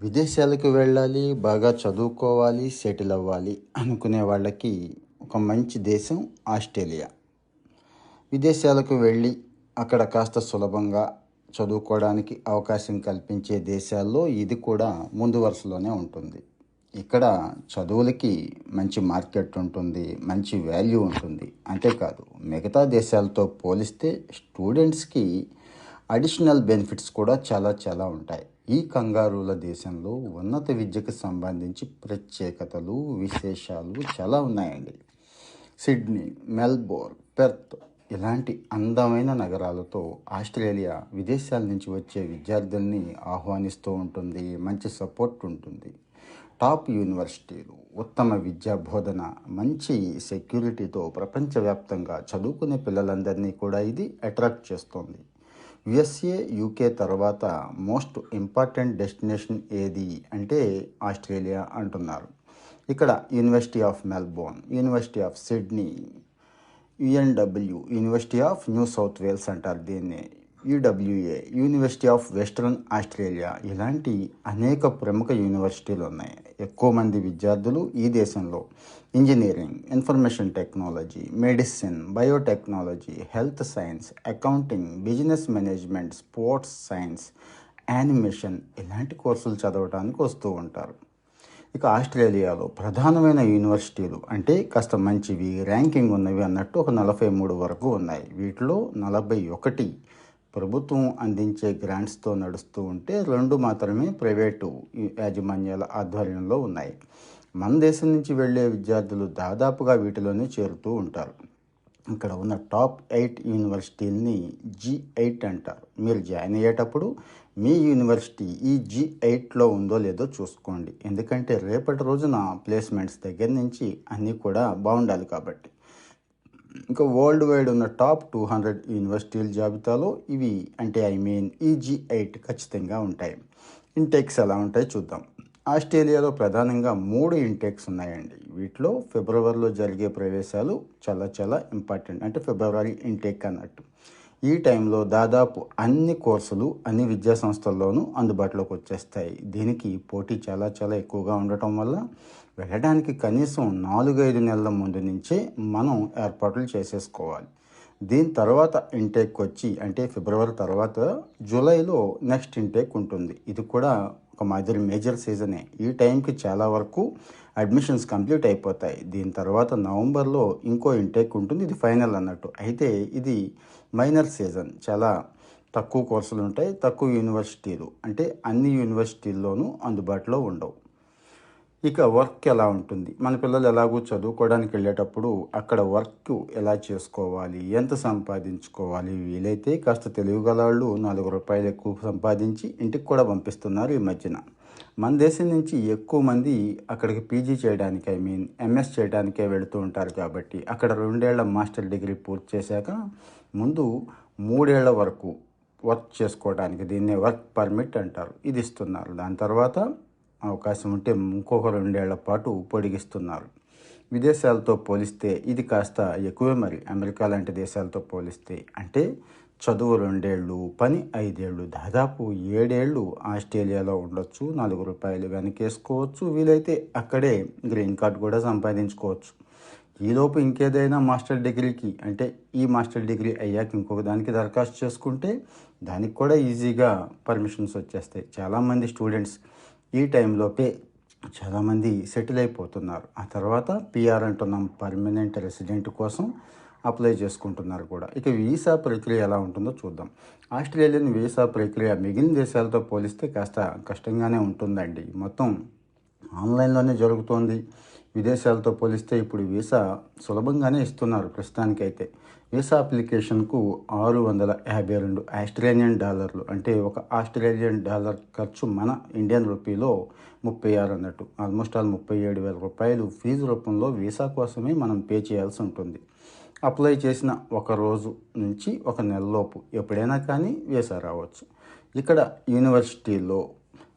విదేశాలకు వెళ్ళాలి బాగా చదువుకోవాలి సెటిల్ అవ్వాలి అనుకునే వాళ్ళకి ఒక మంచి దేశం ఆస్ట్రేలియా. విదేశాలకు వెళ్ళి అక్కడ కాస్త సులభంగా చదువుకోవడానికి అవకాశం కల్పించే దేశాల్లో ఇది కూడా ముందు వరుసలోనే ఉంటుంది. ఇక్కడ చదువులకి మంచి మార్కెట్ ఉంటుంది మంచి వాల్యూ ఉంటుంది. అంతేకాదు మిగతా దేశాలతో పోలిస్తే స్టూడెంట్స్కి అడిషనల్ బెనిఫిట్స్ కూడా చాలా చాలా ఉంటాయి. ఈ కంగారుల దేశంలో ఉన్నత విద్యకు సంబంధించి ప్రత్యేకతలు విశేషాలు చాలా ఉన్నాయండి. సిడ్నీ మెల్బోర్న్ పెర్త్ ఇలాంటి అందమైన నగరాలతో ఆస్ట్రేలియా విదేశాల నుంచి వచ్చే విద్యార్థుల్ని ఆహ్వానిస్తూ ఉంటుంది. మంచి సపోర్ట్ ఉంటుంది. టాప్ యూనివర్సిటీలు ఉత్తమ విద్యా బోధన మంచి సెక్యూరిటీతో ప్రపంచవ్యాప్తంగా చదువుకునే పిల్లలందరినీ కూడా ఇది అట్రాక్ట్ చేస్తుంది. యుఎస్ఏ యూకే తర్వాత మోస్ట్ ఇంపార్టెంట్ డెస్టినేషన్ ఏది అంటే ఆస్ట్రేలియా అంటున్నారు. ఇక్కడ University of Melbourne University of Sydney UNSW University of New South Wales అంటారు దీన్ని. UWA University of Western Australia ఇలాంటి అనేక ప్రముఖ యూనివర్సిటీలు ఉన్నాయి. ఎక్కువ మంది విద్యార్థులు ఈ దేశంలో. Engineering information technology medicine biotechnology health science accounting business management sports science animation ఇలాంటి కోర్సులు చదవడానికి వస్తూ ఉంటారు. ఇక ఆస్ట్రేలియాలో ప్రధానమైన యూనివర్సిటీలు అంటే కాస్త మంచివి ర్యాంకింగ్ ఉన్నవి అన్నట్టు ఒక నలభై మూడు వరకు ఉన్నాయి. వీటిలో నలభై ఒకటి ప్రభుత్వం అందించే గ్రాంట్స్తో నడుస్తూ ఉంటే రెండు మాత్రమే ప్రైవేటు యాజమాన్యాల ఆధ్వర్యంలో ఉన్నాయి. మన దేశం నుంచి వెళ్ళే విద్యార్థులు దాదాపుగా వీటిలోనే చేరుతూ ఉంటారు. ఇక్కడ ఉన్న టాప్ ఎయిట్ యూనివర్సిటీని జీ ఎయిట్ అంటారు. మీరు జాయిన్ అయ్యేటప్పుడు మీ యూనివర్సిటీ ఈ జీ ఎయిట్లో ఉందో లేదో చూసుకోండి. ఎందుకంటే రేపటి రోజున ప్లేస్మెంట్స్ దగ్గర నుంచి అన్నీ కూడా బాగుండాలి కాబట్టి. ఇంకా వరల్డ్ వైడ్ ఉన్న టాప్ టూ హండ్రెడ్ యూనివర్సిటీల జాబితాలో ఇవి. అంటే ఐ మీన్ ఈజీ ఎయిట్ ఖచ్చితంగా ఉంటాయి. ఇంటెక్స్ ఎలా ఉంటాయి చూద్దాం. ఆస్ట్రేలియాలో ప్రధానంగా మూడు ఇంటెక్స్ ఉన్నాయండి. వీటిలో ఫిబ్రవరిలో జరిగే ప్రవేశాలు చాలా చాలా ఇంపార్టెంట్ అంటే ఫిబ్రవరి ఇంటేక్ అన్నట్టు. ఈ టైంలో దాదాపు అన్ని కోర్సులు అన్ని విద్యా సంస్థల్లోనూ అందుబాటులోకి వచ్చేస్తాయి. దీనికి పోటీ చాలా చాలా ఎక్కువగా ఉండటం వల్ల వెళ్ళడానికి కనీసం నాలుగైదు నెలల ముందు నుంచే మనం ఏర్పాట్లు చేసేసుకోవాలి. దీని తర్వాత ఇంటేక్ వచ్చి అంటే ఫిబ్రవరి తర్వాత జూలైలో నెక్స్ట్ ఇంటేక్ ఉంటుంది. ఇది కూడా ఒక మాదిరి మేజర్ సీజనే. ఈ టైంకి చాలా వరకు అడ్మిషన్స్ కంప్లీట్ అయిపోతాయి. దీని తర్వాత నవంబర్లో ఇంకో ఇంటేక్ ఉంటుంది. ఇది ఫైనల్ అన్నట్టు. అయితే ఇది మైనర్ సీజన్. చాలా తక్కువ కోర్సులు ఉంటాయి. తక్కువ యూనివర్సిటీలు. అంటే అన్ని యూనివర్సిటీల్లోనూ అందుబాటులో ఉండవు. ఇక వర్క్ ఎలా ఉంటుంది? మన పిల్లలు ఎలాగో చదువుకోవడానికి వెళ్ళేటప్పుడు అక్కడ వర్క్ ఎలా చేసుకోవాలి? ఎంత సంపాదించుకోవాలి? వీలైతే కాస్త తెలివిగల వాళ్ళు నాలుగు రూపాయలు ఎక్కువ సంపాదించి ఇంటికి కూడా పంపిస్తున్నారు ఈ మధ్యన. మన దేశం నుంచి ఎక్కువ మంది అక్కడికి పీజీ చేయడానికి ఐ మీన్ ఎంఎస్ చేయడానికే వెళుతూ ఉంటారు కాబట్టి అక్కడ రెండేళ్ళ మాస్టర్ డిగ్రీ పూర్తి చేశాక ముందు మూడేళ్ళ వరకు వర్క్ చేసుకోవడానికి దీన్నే వర్క్ పర్మిట్ అంటారు ఇది ఇస్తున్నారు. దాని తర్వాత అవకాశం ఉంటే ఇంకొక రెండేళ్ళ పాటు పొడిగిస్తున్నారు. విదేశాలతో పోలిస్తే ఇది కాస్త ఎక్కువే మరి. అమెరికా లాంటి దేశాలతో పోలిస్తే అంటే చదువు రెండేళ్ళు పని ఐదేళ్ళు దాదాపు ఏడేళ్ళు ఆస్ట్రేలియాలో ఉండొచ్చు నాలుగు రూపాయలు వెనకేసుకోవచ్చు వీలైతే అక్కడే గ్రీన్ కార్డ్ కూడా సంపాదించుకోవచ్చు. ఈలోపు ఇంకేదైనా మాస్టర్ డిగ్రీకి అంటే ఈ మాస్టర్ డిగ్రీ అయ్యాక ఇంకొక దానికి దరఖాస్తు చేసుకుంటే దానికి కూడా ఈజీగా పర్మిషన్స్ వచ్చేస్తాయి. చాలామంది స్టూడెంట్స్ ఈ టైంలోపే చాలామంది సెటిల్ అయిపోతున్నారు. ఆ తర్వాత పిఆర్ అంటున్నాం పర్మనెంట్ రెసిడెంట్ కోసం అప్లై చేసుకుంటున్నారు కూడా. ఇక వీసా ప్రక్రియ ఎలా ఉంటుందో చూద్దాం. ఆస్ట్రేలియన్ వీసా ప్రక్రియ మిగిలిన దేశాలతో పోలిస్తే కాస్త కష్టంగానే ఉంటుందండి. మొత్తం ఆన్లైన్లోనే జరుగుతోంది. విదేశాలతో పోలిస్తే ఇప్పుడు వీసా సులభంగానే ఇస్తున్నారు ప్రస్తుతానికైతే. వీసా అప్లికేషన్కు ఆరు వందల యాభై రెండు ఆస్ట్రేలియన్ డాలర్లు అంటే ఒక ఆస్ట్రేలియన్ డాలర్ ఖర్చు మన ఇండియన్ రూపీలో ముప్పై ఆరు అన్నట్టు. ఆల్మోస్ట్ ఆల్ ముప్పై ఏడు వేల రూపాయలు ఫీజు రూపంలో వీసా కోసమే మనం పే చేయాల్సి ఉంటుంది. అప్లై చేసిన ఒక రోజు నుంచి ఒక నెలలోపు ఎప్పుడైనా కానీ వీసా రావచ్చు. ఇక్కడ యూనివర్సిటీలో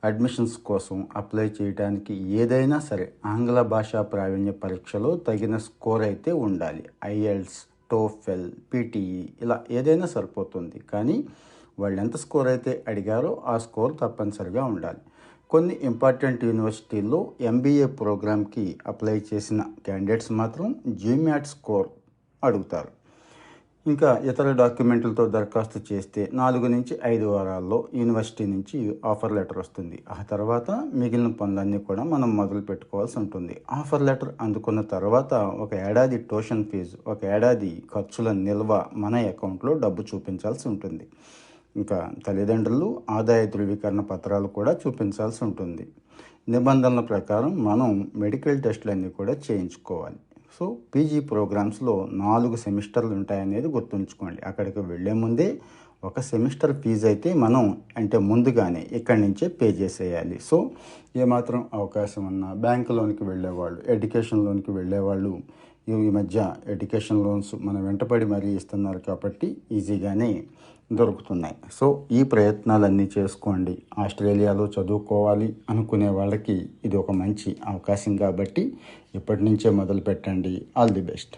అడ్మిషన్స్ కోసం అప్లై చేయడానికి ఏదైనా సరే ఆంగ్ల భాషా ప్రావీణ్య పరీక్షలో తగిన స్కోర్ అయితే ఉండాలి. ఐఎల్స్ టోఫెల్ పీటీఈ ఇలా ఏదైనా సరిపోతుంది. కానీ వాళ్ళు ఎంత స్కోర్ అయితే అడిగారో ఆ స్కోర్ తప్పనిసరిగా ఉండాలి. కొన్ని ఇంపార్టెంట్ యూనివర్సిటీల్లో ఎంబీఏ ప్రోగ్రామ్కి అప్లై చేసిన క్యాండిడేట్స్ మాత్రం జీమ్యాట్ స్కోర్ అడుగుతారు. ఇంకా ఇతర డాక్యుమెంట్లతో దరఖాస్తు చేస్తే నాలుగు నుంచి ఐదు వారాల్లో యూనివర్సిటీ నుంచి ఆఫర్ లెటర్ వస్తుంది. ఆ తర్వాత మిగిలిన పనులన్నీ కూడా మనం మొదలు పెట్టుకోవాల్సి ఉంటుంది. ఆఫర్ లెటర్ అందుకున్న తర్వాత ఒక ఏడాది ట్యూషన్ ఫీజు ఒక ఏడాది ఖర్చుల నిల్వ మన అకౌంట్లో డబ్బు చూపించాల్సి ఉంటుంది. ఇంకా తల్లిదండ్రులు ఆదాయ ధృవీకరణ పత్రాలు కూడా చూపించాల్సి ఉంటుంది. నిబంధనల ప్రకారం మనం మెడికల్ టెస్టులన్నీ కూడా చేయించుకోవాలి. సో పీజీ ప్రోగ్రామ్స్లో నాలుగు సెమిస్టర్లు ఉంటాయనేది గుర్తుంచుకోండి. అక్కడికి వెళ్ళే ముందే ఒక సెమిస్టర్ ఫీజు అయితే మనం అంటే ముందుగానే ఇక్కడి నుంచే పే చేసేయాలి. సో ఏమాత్రం అవకాశం ఉన్నా బ్యాంక్ లోన్కి వెళ్ళేవాళ్ళు ఎడ్యుకేషన్ లోన్కి వెళ్ళేవాళ్ళు ఈ మధ్య ఎడ్యుకేషన్ లోన్స్ మనం వెంటపడి మరీ ఇస్తున్నారు కాబట్టి ఈజీగానే దొరుకుతున్నాయి. సో ఈ ప్రయత్నాలన్నీ చేసుకోండి. ఆస్ట్రేలియాలో చదువుకోవాలి అనుకునే వాళ్ళకి ఇది ఒక మంచి అవకాశం కాబట్టి ఇప్పటి నుంచే మొదలు పెట్టండి ఆల్ ది బెస్ట్.